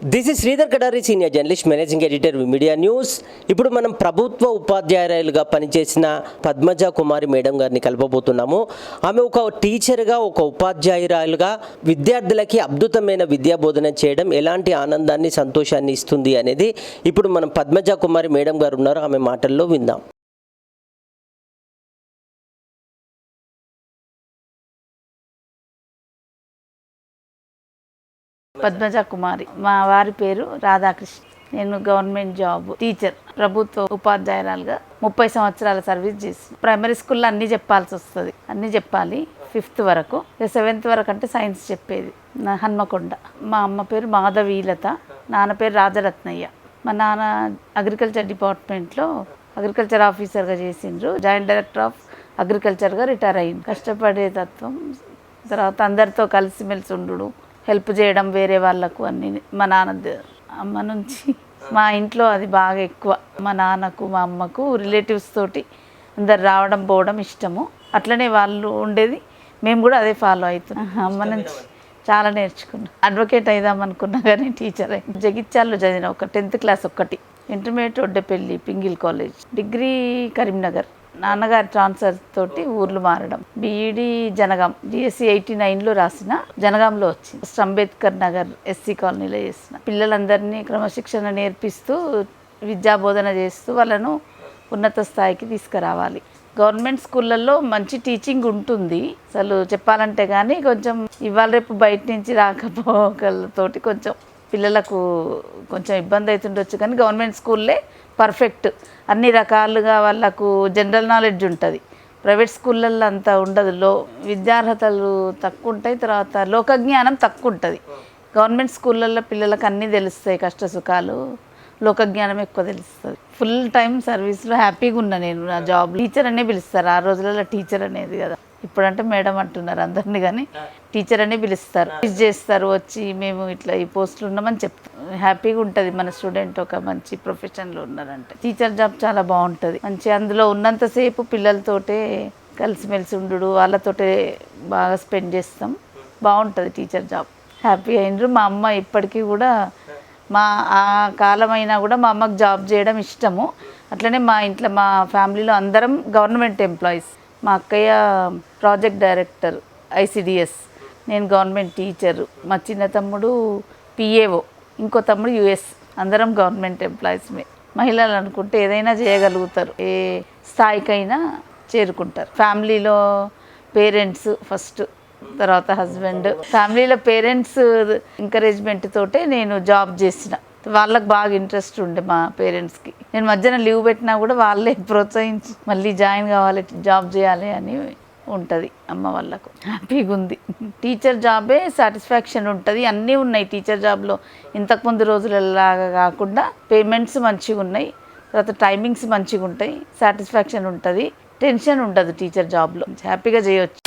This is Sridhar Kadari senior journalist managing editor media news ఇప్పుడు మనం ప్రభుత్వ ఉపాధ్యాయురాలుగా పనిచేసిన పద్మజ కుమారి మేడం గారిని కలపబోతున్నాము. ఆమె ఒక టీచర్గా ఒక ఉపాధ్యాయురాలుగా విద్యార్థులకి అద్భుతమైన విద్యా బోధన చేయడం ఎలాంటి ఆనందాన్ని సంతోషాన్ని ఇస్తుంది అనేది ఇప్పుడు మనం పద్మజ కుమారి మేడం గారు ఉన్నారు. ఆమె మాటల్లో విందాం. పద్మజ కుమారి మా వారి పేరు రాధాకృష్ణ. నేను గవర్నమెంట్ జాబ్. టీచర్. ప్రభుత్వ ఉపాధ్యాయురాలుగా ముప్పై సంవత్సరాల సర్వీస్ చేసి. ప్రైమరీ స్కూల్లో అన్నీ చెప్పాల్సి వస్తుంది. అన్నీ చెప్పాలి. ఫిఫ్త్ వరకు. సెవెంత్ వరకు అంటే సైన్స్ చెప్పేది. నా హన్మకొండ. మా అమ్మ పేరు మాధవీలత. నాన్న పేరు రాజరత్నయ్య. మా నాన్న అగ్రికల్చర్ డిపార్ట్మెంట్లో అగ్రికల్చర్ ఆఫీసర్గా చేసిండ్రు. జాయింట్ డైరెక్టర్ ఆఫ్ అగ్రికల్చర్గా రిటైర్ అయ్యింది కష్టపడే తత్వం. తర్వాత అందరితో కలిసిమెలిసి ఉండు హెల్ప్ చేయడం వేరే వాళ్ళకు అన్ని. మా నాన్న అమ్మ నుంచి మా ఇంట్లో అది బాగా ఎక్కువ. మా నాన్నకు మా అమ్మకు రిలేటివ్స్ తోటి అందరు రావడం పోవడం ఇష్టము. అట్లనే వాళ్ళు ఉండేది. మేము కూడా అదే ఫాలో అవుతున్నాం. అమ్మ నుంచి. చాలా నేర్చుకున్నా. అడ్వకేట్ అయిదాం అనుకున్నా కానీ టీచర్ అయింది జగిత్యాల్లో చదివిన ఒక టెన్త్ క్లాస్ ఒక్కటి. Intermediate Oddepalli Pingle college. Degree Karimnagar. నాన్నగారి ట్రాన్స్ఫర్ తోటి ఊర్లు మారడం. బీఈడి జనగాం డిఎస్సి ఎయిటీ నైన్లో రాసిన జనగాంలో వచ్చింది. ఫస్ట్ అంబేద్కర్ నగర్ ఎస్సీ కాలనీలో చేసిన. పిల్లలందరినీ క్రమశిక్షణ నేర్పిస్తూ విద్యా బోధన చేస్తూ వాళ్ళను ఉన్నత స్థాయికి తీసుకురావాలి. గవర్నమెంట్ స్కూళ్ళల్లో మంచి టీచింగ్ ఉంటుంది. అసలు చెప్పాలంటే కానీ కొంచెం ఇవాళ రేపు బయట నుంచి రాకపోకలతోటి కొంచెం పిల్లలకు కొంచెం ఇబ్బంది అవుతుండొచ్చు కానీ గవర్నమెంట్ స్కూల్లే పర్ఫెక్ట్. అన్ని రకాలుగా వాళ్ళకు జనరల్ నాలెడ్జ్ ఉంటుంది. ప్రైవేట్ స్కూళ్ళల్లో అంత ఉండదు. లో విద్యార్హతలు తక్కువ ఉంటాయి తర్వాత లోకజ్ఞానం తక్కువ ఉంటుంది గవర్నమెంట్ స్కూళ్ళల్లో పిల్లలకు అన్నీ తెలుస్తాయి కష్ట సుఖాలు లోకజ్ఞానం ఎక్కువ తెలుస్తుంది. ఫుల్ టైం సర్వీస్లో హ్యాపీగా ఉన్నా నేను నా జాబ్ టీచర్ అనే పిలుస్తారు. ఆ రోజులలో టీచర్ అనేది కదా. ఇప్పుడంటే మేడం అంటున్నారు అందరినీ కానీ టీచర్ అనే పిలుస్తారు. విజ్ చేస్తారు వచ్చి మేము ఇట్లా ఈ పోస్టులు ఉన్నామని చెప్తాం హ్యాపీగా ఉంటుంది మన స్టూడెంట్ ఒక మంచి ప్రొఫెషన్లో ఉన్నారంటే. టీచర్ జాబ్ చాలా బాగుంటుంది. మంచి అందులో ఉన్నంతసేపు పిల్లలతోటే కలిసిమెలిసి ఉండు వాళ్ళతోటే బాగా స్పెండ్ చేస్తాం. బాగుంటుంది టీచర్ జాబ్ హ్యాపీ అయినరు. మా అమ్మ ఇప్పటికీ కూడా మా ఆ కాలమైనా కూడా మా అమ్మకి జాబ్ చేయడం ఇష్టము. అట్లనే మా ఇంట్లో మా ఫ్యామిలీలో అందరం గవర్నమెంట్ ఎంప్లాయీస్ మా అక్కయ్య ప్రాజెక్ట్ డైరెక్టర్ ఐసిడిఎస్. నేను గవర్నమెంట్ టీచరు. మా చిన్న తమ్ముడు పిఏఓ ఇంకో తమ్ముడు యుఎస్. అందరం గవర్నమెంట్ ఎంప్లాయీస్మే మహిళలు అనుకుంటే ఏదైనా చేయగలుగుతారు. ఏ స్థాయికైనా చేరుకుంటారు. ఫ్యామిలీలో పేరెంట్స్ ఫస్ట్ తర్వాత హస్బెండ్. ఫ్యామిలీలో పేరెంట్స్ ఎంకరేజ్మెంట్ తోటే నేను జాబ్ చేసిన. వాళ్ళకి బాగా ఇంట్రెస్ట్ ఉండే మా పేరెంట్స్కి నేను మధ్యాహ్నం లీవ్ పెట్టినా కూడా వాళ్ళే ప్రోత్సహించి మళ్ళీ జాయిన్ కావాలి జాబ్ చేయాలి అని ఉంటుంది అమ్మ వాళ్ళకు. హ్యాపీగా ఉంది. టీచర్ జాబే సాటిస్ఫాక్షన్ ఉంటుంది. అన్నీ ఉన్నాయి టీచర్ జాబ్లో ఇంతకుముందు రోజులలాగా కాకుండా పేమెంట్స్ మంచిగా ఉన్నాయి. తర్వాత టైమింగ్స్ మంచిగా ఉంటాయి. సాటిస్ఫాక్షన్ ఉంటుంది. టెన్షన్ ఉండదు టీచర్ జాబ్లో హ్యాపీగా చేయొచ్చు.